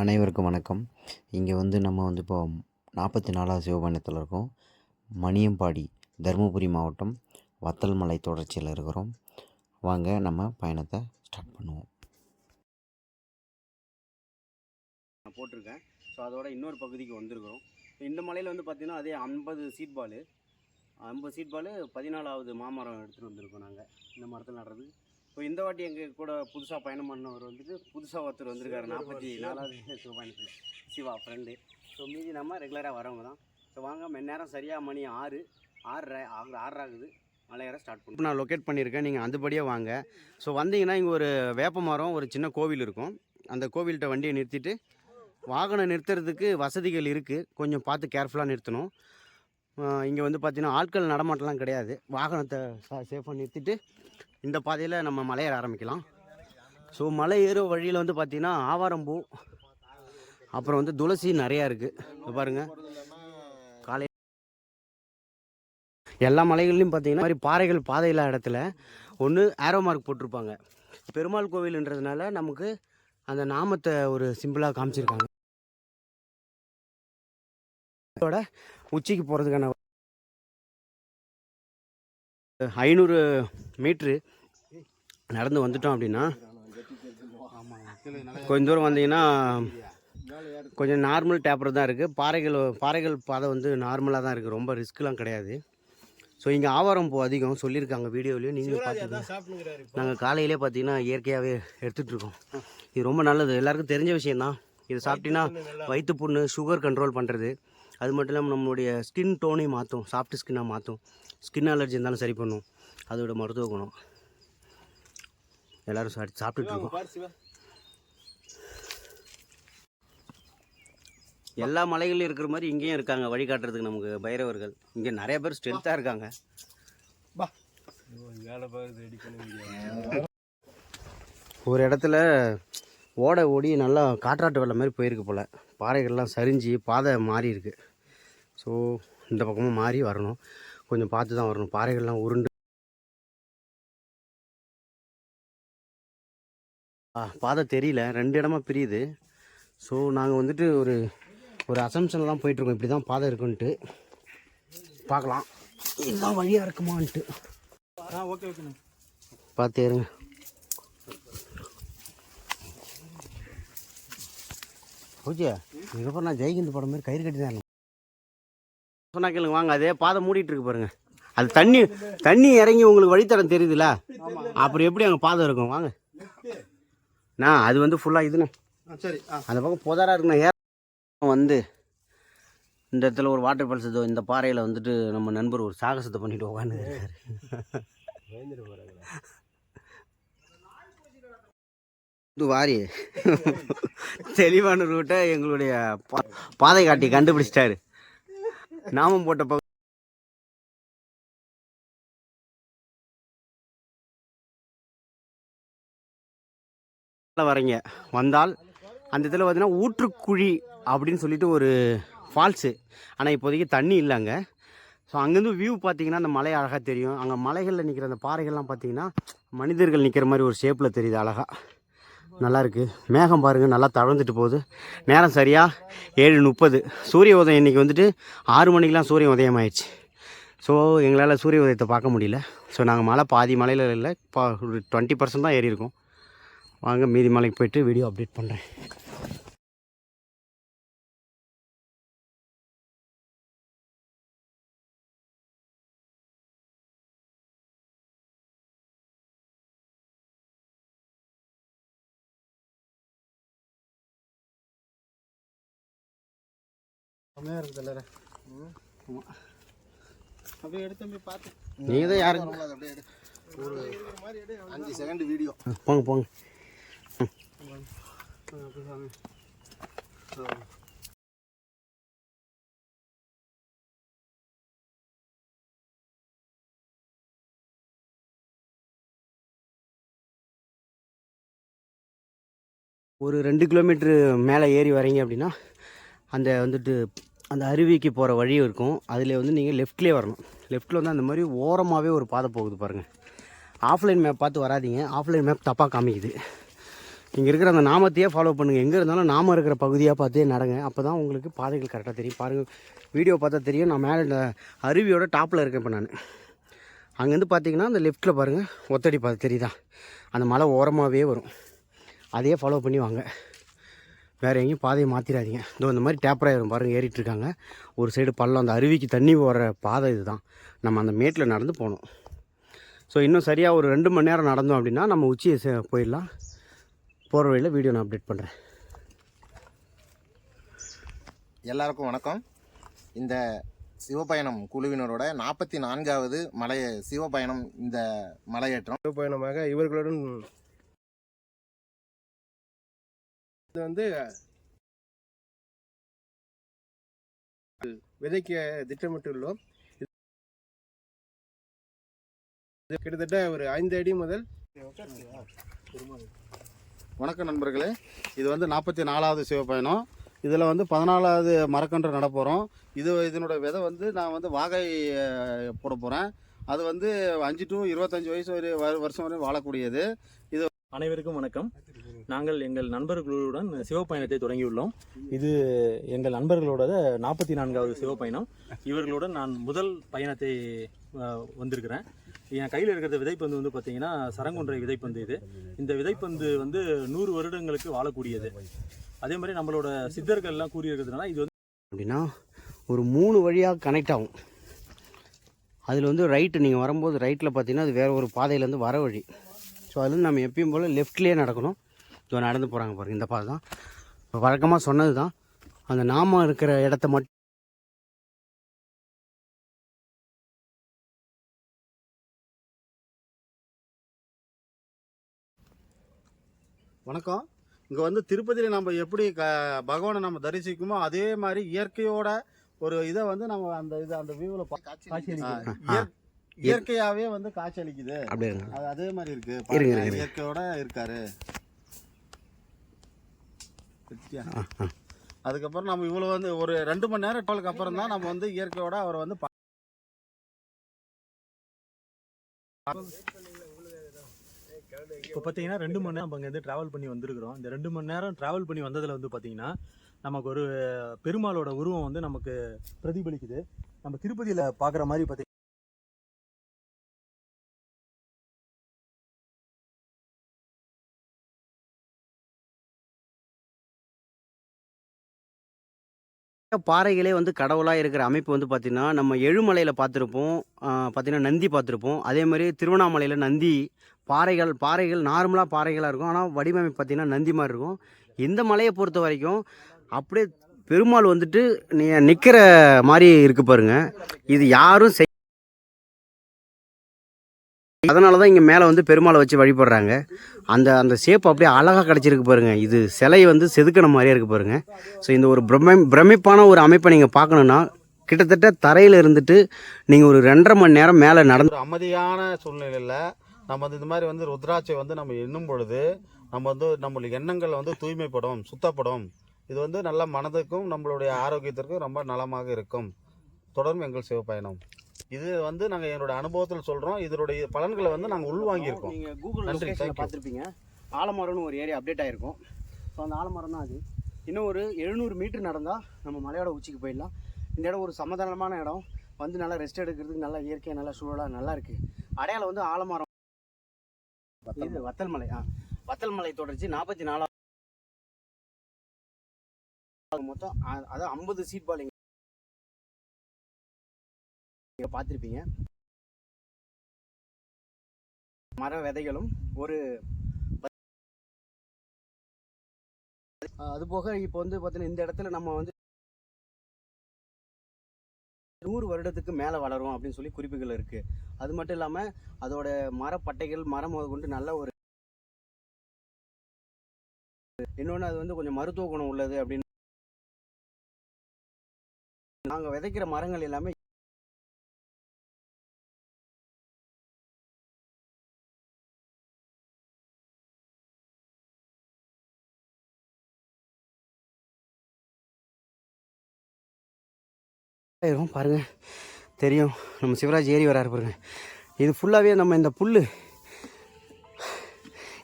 அனைவருக்கும் வணக்கம். இங்கே வந்து நம்ம வந்து இப்போ நாற்பத்தி நாலாவது சிவபயணத்தில் இருக்கோம். மணியம்பாடி தருமபுரி மாவட்டம் வத்தல் மலை தொடர்ச்சியில் இருக்கிறோம். வாங்க நம்ம பயணத்தை ஸ்டார்ட் பண்ணுவோம். நான் போட்டிருக்கேன். ஸோ அதோட இன்னொரு பகுதிக்கு வந்திருக்கிறோம். இந்த மலையில் வந்து பார்த்திங்கன்னா அதே ஐம்பது சீட் பாலு ஐம்பது சீட் பாலு பதினாலாவது மாமரம் எடுத்துகிட்டு வந்திருக்கோம் நாங்கள் இந்த மரத்தில் நடுறது. இப்போ இந்த வாட்டி எங்கள் கூட புதுசாக பயணம் பண்ணவர் வந்துட்டு புதுசாக ஒருத்தர் வந்திருக்காரு நாற்பத்தி நாலாவது பயணத்தில் சிவா ஃப்ரெண்டு ஸோ மீதி நம்ம ரெகுலராக வரவங்க தான். ஸோ வாங்க மணி நேரம் சரியாக மணி ஆறு ஆறரை ஆறு ஆறு ஆகுது மலையேற ஸ்டார்ட் பண்ணி. நான் லொக்கேட் பண்ணியிருக்கேன் நீங்கள் அதுபடியே வாங்க. ஸோ வந்தீங்கன்னா இங்கே ஒரு வேப்ப மரம் ஒரு சின்ன கோவில் இருக்கும். அந்த கோவில்கிட்ட வண்டியை நிறுத்திட்டு வாகனம் நிறுத்துறதுக்கு வசதிகள் இருக்குது கொஞ்சம் பார்த்து கேர்ஃபுல்லாக நிறுத்தணும். இங்கே வந்து பார்த்தீங்கன்னா ஆட்கள் நடமாட்டம்லாம் கிடையாது. வாகனத்தை சேஃபாக நிறுத்திட்டு இந்த பாதையில் நம்ம மலையேற ஆரம்பிக்கலாம். ஸோ மலை ஏறும் வழியில் வந்து பார்த்திங்கன்னா ஆவாரம்பூ அப்புறம் வந்து துளசி நிறையா இருக்குது பாருங்கள் காலை எல்லா மலைகள்லையும் பார்த்தீங்கன்னா மாதிரி பாறைகள் பாதையில்லா இடத்துல ஒன்று ஆரோ மார்க் போட்டிருப்பாங்க. பெருமாள் கோவில்ன்றதுனால நமக்கு அந்த நாமத்தை ஒரு சிம்பிளாக காமிச்சிருக்காங்க. உச்சிக்கு போகிறதுக்கான ஐநூறு மீட்ரு நடந்து வந்துட்டோம் அப்படின்னா கொஞ்சம் தூரம் வந்தீங்கன்னா கொஞ்சம் நார்மல் டேப்பர் தான் இருக்குது பாறைகள் பாறைகள் பாதை வந்து நார்மலாக தான் இருக்குது ரொம்ப ரிஸ்க்லாம் கிடையாது. ஸோ இங்கே ஆவாரம் பூ அதிகம் சொல்லியிருக்காங்க வீடியோலையும். நீங்களும் பார்த்தீங்கன்னா நாங்கள் காலையிலே பார்த்தீங்கன்னா இயற்கையாகவே எடுத்துகிட்டு இருக்கோம். இது ரொம்ப நல்லது. எல்லாருக்கும் தெரிஞ்ச விஷயந்தான் இது சாப்பிட்டீங்கன்னா வயிற்று புண்ணு சுகர் கண்ட்ரோல் பண்ணுறது அது மட்டும் இல்லாமல் நம்மளுடைய ஸ்கின் டோனையும் மாற்றும் சாஃப்ட் ஸ்கின்னாக மாற்றும் ஸ்கின் அலர்ஜி இருந்தாலும் சரி பண்ணும். அதோட மருத்துவ குணம். எல்லோரும் சாப்பிட்டு சாப்பிட்டுட்டு எல்லா மலைகளிலும் இருக்கிற மாதிரி இங்கேயும் இருக்காங்க வழிகாட்டுறதுக்கு நமக்கு பைரவர்கள். இங்கே நிறைய பேர் ஸ்ட்ரென்த்தாக இருக்காங்க. ஒரு இடத்துல ஓடை ஓடி நல்லா காற்றாட்டு வெள்ளம் மாதிரி போயிருக்கு போல். பாறைகள்லாம் சரிஞ்சு பாதை மாறி இருக்கு. ஸோ இந்த பக்கமும் மாறி வரணும். கொஞ்சம் பார்த்து தான் வரணும். பாறைகள்லாம் உருண்டு. ஆ, பாதை தெரியல. ரெண்டு இடமா பிரியுது. ஸோ நாங்கள் வந்துட்டு ஒரு ஒரு அசம்ஷனில் தான் போயிட்டுருக்கோம். இப்படி தான் பாதை இருக்குன்ட்டு. பார்க்கலாம். இதுதான் வழியாக இருக்குமான்ட்டு. ஓகே ஓகேண்ணா பார்த்து இருங்க ஓகே இதுக்கப்புறம் நான் ஜெய்கிந்த் படம் மாதிரி கயிறு கட்டி தான் சொன்னா கேளுங்க வாங்க அதே பாதை மூடிட்டு இருக்கு பாருங்க. அது தண்ணி தண்ணி இறங்கி உங்களுக்கு வழித்தடம் தெரியுதுல்ல அப்புறம் எப்படி அங்கே பாதை இருக்கும்? வாங்க. நான் அது வந்து ஃபுல்லாக இதுண்ணே. சரி அந்த பக்கம் புதரா இருக்குண்ணா. ஏற வந்து இந்த இடத்துல ஒரு வாட்டர் ஃபால்ஸ் இதோ இந்த பாறையில் வந்துட்டு நம்ம நண்பர் ஒரு சாகசத்தை பண்ணிட்டு உட்காந்து இது வாரி. தெளிவான ரூட்டை எங்களுடைய பா- பாதை காட்டி கண்டுபிடிச்சிட்டாரு. நாமம் போட்ட பக்கம் வரீங்க வந்தால் அந்த இதில் பார்த்தீங்கன்னா ஊற்றுக்குழி அப்படின்னு சொல்லிட்டு ஒரு ஃபால்ஸு ஆனால் இப்போதைக்கு தண்ணி இல்லைங்க ஸோ அங்கேருந்து வியூ பார்த்தீங்கன்னா அந்த மலை அழகாக தெரியும். அங்கே மலைகளில் நிற்கிற அந்த பாறைகள்லாம் பார்த்தீங்கன்னா மனிதர்கள் நிற்கிற மாதிரி ஒரு ஷேப்பில் தெரியுது அழகாக நல்லா இருக்குது மேகம் பாருங்கள் நல்லா தளர்ந்துட்டு போகுது. நேரம் சரியாக ஏழு முப்பது. சூரிய உதயம் இன்றைக்கி வந்துட்டு ஆறு மணிக்கெலாம் சூரிய உதயம் ஆயிடுச்சு. ஸோ எங்களால் சூரிய உதயத்தை பார்க்க முடியல. ஸோ நாங்கள் மலை பாதி மலையில் இல்லை. பா ஒரு டுவெண்ட்டி பர்சன்ட் தான் ஏறி இருக்கோம் வாங்க மீதி மலைக்கு போய்ட்டு வீடியோ அப்டேட் பண்ணுறேன் செம்மையாக இருக்குதுல்ல அப்படியே எடுத்து போய் பார்த்து. நீங்கள் தான் யாருக்கு அது அப்படியே எடு. ஒரு அஞ்சு செகண்ட் வீடியோ போங்க போங்க. ஒரு ரெண்டு கிலோமீட்ரு மேலே ஏறி வரீங்க அப்படின்னா அந்த வந்துட்டு அந்த அருவிக்கு போகிற வழி இருக்கும். அதில் வந்து நீங்கள் லெஃப்ட்லேயே வரணும். லெஃப்ட்டில் வந்து அந்த மாதிரி ஓரமாகவே ஒரு பாதை போகுது பாருங்கள் ஆஃப்லைன் மேப் பார்த்து வராதீங்க. ஆஃப்லைன் மேப் தப்பாக காமிக்குது. இங்கே இருக்கிற அந்த நாமத்தையே ஃபாலோ பண்ணுங்கள் எங்கே இருந்தாலும் நாம இருக்கிற பகுதியாக பார்த்தே நடங்க. அப்போ தான் உங்களுக்கு பாதைகள் கரெக்டாக தெரியும். பாருங்கள் வீடியோ பார்த்தா தெரியும். நான் மேலே இந்த அருவியோட டாப்பில் இருக்கேன் இப்போ நான். அங்கேருந்து பார்த்தீங்கன்னா அந்த லெஃப்ட்டில் பாருங்கள் ஒத்தடி பாதை தெரியுதா? அந்த மலை ஓரமாகவே வரும். அதையே ஃபாலோ பண்ணி வாங்க. வேறு எங்கேயும் பாதையை மாற்றிடாதீங்க இதோ இந்த மாதிரி டேப்பராயிரும் பாருங்கள் ஏறிட்டு இருக்காங்க ஒரு சைடு பள்ளம் அந்த அருவிக்கு தண்ணி போகிற பாதை இதுதான். நம்ம அந்த மேட்டில் நடந்து போகணும். ஸோ இன்னும் சரியாக ஒரு ரெண்டு மணி நேரம் நடந்தோம் அப்படின்னா நம்ம உச்சியை சே- போயிடலாம். போகிற வழியில் வீடியோ நான் அப்டேட் பண்ணுறேன் எல்லாருக்கும் வணக்கம். இந்த சிவபயணம் குழுவினரோட நாற்பத்தி நான்காவது மலை சிவபயணம் இந்த மலையேற்றம். பயணமாக இவர்களுடன் இது வந்து விதைக்க திட்டமிட்டுள்ளோம். இது கிட்டத்தட்ட ஒரு ஐந்து அடி முதல் வணக்கம் நண்பர்களே. இது வந்து நாற்பத்தி நாலாவது சிவப்பயணம். இதில் வந்து பதினாலாவது மரக்கன்று நட போகிறோம் இது இதனோட விதை வந்து நான் வந்து வாகை போட போகிறேன் அது வந்து அஞ்சு டு இருபத்தஞ்சி வயசு வரை வ- வருஷம் வரை வாழக்கூடியது. அனைவருக்கும் வணக்கம். நாங்கள் எங்கள் நண்பர்களுடன் சிவப்பயணத்தை தொடங்கியுள்ளோம். இது எங்கள் நண்பர்களோட நாற்பத்தி நான்காவது சிவப்பயணம். இவர்களுடன் நான் முதல் பயணத்தை வந்திருக்கிறேன். என் கையில் இருக்கிற விதைப்பந்து வந்து பார்த்தீங்கன்னா சரங்குன்றை விதைப்பந்து இது. இந்த விதைப்பந்து வந்து நூறு வருடங்களுக்கு வாழக்கூடியது. அதே மாதிரி நம்மளோட சித்தர்கள்லாம் கூறியிருக்கிறதுனால இது வந்து அப்படின்னா ஒரு மூணு வழியாக கனெக்ட் ஆகும். அதில் வந்து ரைட்டு நீங்கள் வரும்போது ரைட்டில் பார்த்தீங்கன்னா அது வேறு ஒரு பாதையிலேருந்து வர வழி. ஸோ அதுலேருந்து நம்ம எப்பயும் போல் லெஃப்ட்லேயே நடக்கணும். ஸோ நடந்து போகிறாங்க பாருங்க இந்த பாதை தான் இப்போ வழக்கமாக சொன்னது தான் அந்த நாமம் இருக்கிற இடத்த மட்டும் வணக்கம் இங்கே வந்து திருப்பதியில் நம்ம எப்படி க பகவானை நம்ம தரிசிக்குமோ அதே மாதிரி இயற்கையோட ஒரு இதை வந்து நம்ம அந்த இது அந்த வியூவில் ஆ. இயற்கையாகவே வந்து காட்சி அளிக்குது. அது அதே மாதிரி இருக்கு. இயற்கையோட இருக்காரு? அதுக்கப்புறம் நம்ம இவ்வளோ வந்து ஒரு ரெண்டு மணி நேரம் டோலுக்கு அப்புறம் தான் நம்ம வந்து இயற்கையோட அவரை வந்து பா- இப்போ பார்த்தீங்கன்னா ரெண்டு மணி நேரம் அங்கேருந்து ட்ராவல் பண்ணி வந்திருக்கிறோம். இந்த ரெண்டு மணி நேரம் ட்ராவல் பண்ணி வந்ததில் வந்து பார்த்தீங்கன்னா நமக்கு ஒரு பெருமாளோட உருவம் வந்து நமக்கு பிரதிபலிக்குது. நம்ம திருப்பதியில் பார்க்குற மாதிரி பார்த்தீங்கன்னா பாறைகளே வந்து கடவுளாக இருக்கிற அமைப்பு வந்து பார்த்திங்கன்னா நம்ம எழுமலையில் பார்த்துருப்போம். பார்த்திங்கன்னா நந்தி பார்த்துருப்போம். அதே மாதிரி திருவண்ணாமலையில் நந்தி பாறைகள் பாறைகள் நார்மலாக பாறைகளாக இருக்கும். ஆனால் வடிவமைப்பு பார்த்திங்கன்னா நந்தி மாதிரி இருக்கும். இந்த மலையை பொறுத்த வரைக்கும் அப்படியே பெருமாள் வந்துட்டு நீ நிற்கிற மாதிரி இருக்கு பாருங்க. இது யாரும் செய் அதனால தான் இங்கே மேலே வந்து பெருமாளை வச்சு வழிபடுறாங்க. அந்த அந்த ஷேப் அப்படியே அழகாக கிடச்சிருக்கு பாருங்கள் இது சிலை வந்து செதுக்கின மாதிரியே இருக்கு பாருங்கள் ஸோ இந்த ஒரு பிரமி பிரமிப்பான ஒரு அமைப்பை நீங்கள் பார்க்கணுன்னா கிட்டத்தட்ட தரையில் இருந்துட்டு நீங்கள் ஒரு ரெண்டரை மணி நேரம் மேலே நடந்து அமைதியான சூழ்நிலையில் நம்ம வந்து இந்த மாதிரி வந்து ருத்ராட்சை வந்து நம்ம எண்ணும் பொழுது நம்ம வந்து நம்மளுடைய எண்ணங்கள் வந்து தூய்மைப்படும் சுத்தப்படும். இது வந்து நல்ல மனதுக்கும் நம்மளுடைய ஆரோக்கியத்திற்கும் ரொம்ப நலமாக இருக்கும். தொடரும் எங்கள் சிவப்பயணம். இது வந்து நாங்கள் என்னோட அனுபவத்தில் சொல்கிறோம் இதனுடைய பலன்களை வந்து நாங்கள் உள்வாங்கியிருக்கோம். நீங்கள் கூகுள் லொக்கேஷனில். பார்த்துருப்பீங்க. ஆலமரம்னு ஒரு ஏரியா அப்டேட் ஆகிருக்கும் ஸோ அந்த ஆலமரம் தான் அது. இன்னும் ஒரு எழுநூறு மீட்டர் நடந்தால் நம்ம மலையோட உச்சிக்கு போயிடலாம். இந்த இடம் ஒரு சமாதானமான இடம். வந்து நல்லா ரெஸ்ட் எடுக்கிறதுக்கு நல்லா இயற்கையாக நல்லா சூழலாக நல்லா இருக்குது அடையாளம் வந்து ஆலமரம். இது வத்தல் மலை ஆ. வத்தல் மலை தொடர்ச்சி நாற்பத்தி நாலாவது மொத்தம் அதாவது ஐம்பது சீட் பால் நீங்கள் பார்த்துருப்பீங்க. மர விதைகளும் ஒரு அது போக இப்போ வந்து பார்த்தீங்கன்னா இந்த இடத்துல நம்ம வந்து நூறு வருடத்துக்கு மேலே வளரும் அப்படின்னு சொல்லி குறிப்புகள் இருக்குது அது மட்டும் இல்லாமல் அதோட மரப்பட்டைகள் மரம் கொண்டு நல்ல ஒரு இன்னொன்று அது வந்து கொஞ்சம் மருத்துவ குணம் உள்ளது அப்படின்னு நாங்கள் விதைக்கிற மரங்கள் எல்லாமே ஆயிரும் பாருங்கள் தெரியும். நம்ம சிவராஜ் ஏறி வராரு பாருங்கள் இது ஃபுல்லாகவே நம்ம இந்த புல்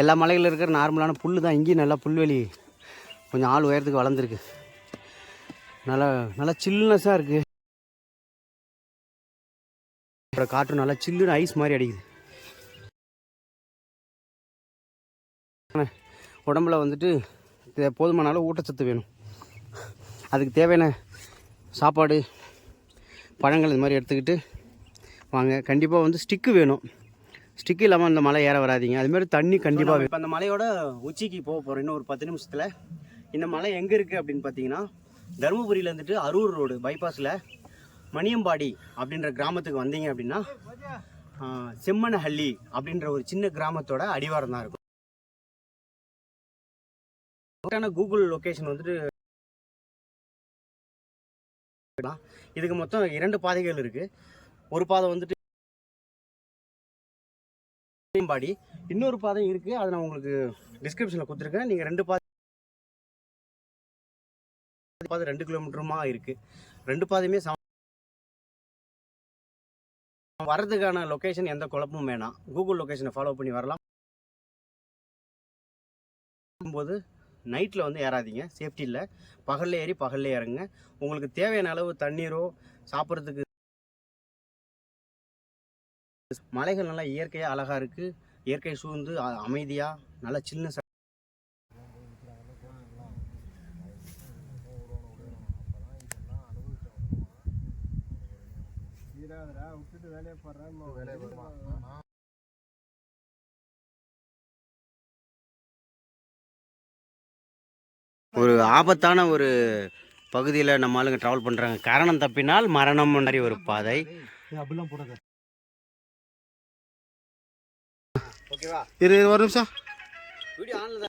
எல்லா மலைகளில் இருக்கிற நார்மலான புல் தான். இங்கேயும் நல்லா புல்வெளி கொஞ்சம் ஆள் உயரத்துக்கு வளர்ந்துருக்கு. நல்லா நல்லா சில்னஸாக இருக்குது காற்று நல்லா சில்லுன்னு ஐஸ் மாதிரி அடிக்குது. உடம்புல வந்துட்டு போதுமான அளவு ஊட்டச்சத்து வேணும். அதுக்கு தேவையான சாப்பாடு பழங்கள் இந்த மாதிரி எடுத்துக்கிட்டு வாங்க. கண்டிப்பாக வந்து ஸ்டிக்கு வேணும். ஸ்டிக்கு இல்லாமல் அந்த மலை ஏற வராதீங்க. அதுமாரி தண்ணி கண்டிப்பாக இப்போ அந்த மலையோட உச்சிக்கு போக போகிறோம் இன்னும் ஒரு பத்து நிமிஷத்தில். இந்த மலை எங்கே இருக்குது அப்படின்னு பார்த்தீங்கன்னா தருமபுரியில் இருந்துட்டு அரூர் ரோடு பைபாஸில் மணியம்பாடி அப்படின்ற கிராமத்துக்கு வந்தீங்க அப்படின்னா செம்மனஹள்ளி அப்படின்ற ஒரு சின்ன கிராமத்தோட அடிவாரம் தான் இருக்கும் கரெக்டான கூகுள் லொக்கேஷன் வந்துட்டு இதுக்கு மொத்தம் இரண்டு பாதைகள் இருக்கு. ஒரு பாதை வந்துட்டு பாடி இன்னொரு பாதை இருக்கு. அதை நான் உங்களுக்கு டிஸ்கிரிப்ஷனில் கொடுத்துருக்கேன். நீங்கள் ரெண்டு பாதை பாதை ரெண்டு கிலோமீட்டருமா இருக்கு. ரெண்டு பாதையுமே சம வர்றதுக்கான லொக்கேஷன் எந்த குழப்பமும் வேணாம். கூகுள் லொக்கேஷனை ஃபாலோ பண்ணி வரலாம். போது நைட்டில் வந்து ஏறாதீங்க. சேஃப்டி இல்லை. பகலில் ஏறி பகலில் இறங்குங்க. உங்களுக்கு தேவையான அளவு தண்ணீரோ சாப்பிட்றதுக்கு மலைகள் நல்லா இயற்கையாக அழகாக இருக்குது இயற்கை சூழ்ந்து அ- அமைதியா நல்லா சின்ன விட்டுட்டு வேலையை பாடுறேன் வேலையை ஒரு ஆபத்தான ஒரு பகுதியில் நம்ம ஆளுங்க ட்ராவல் பண்ணுறாங்க காரணம் தப்பினால் மரணம் மாதிரி ஒரு பாதை. இரு ஒரு நிமிஷம். வீடியோ ஆன்ல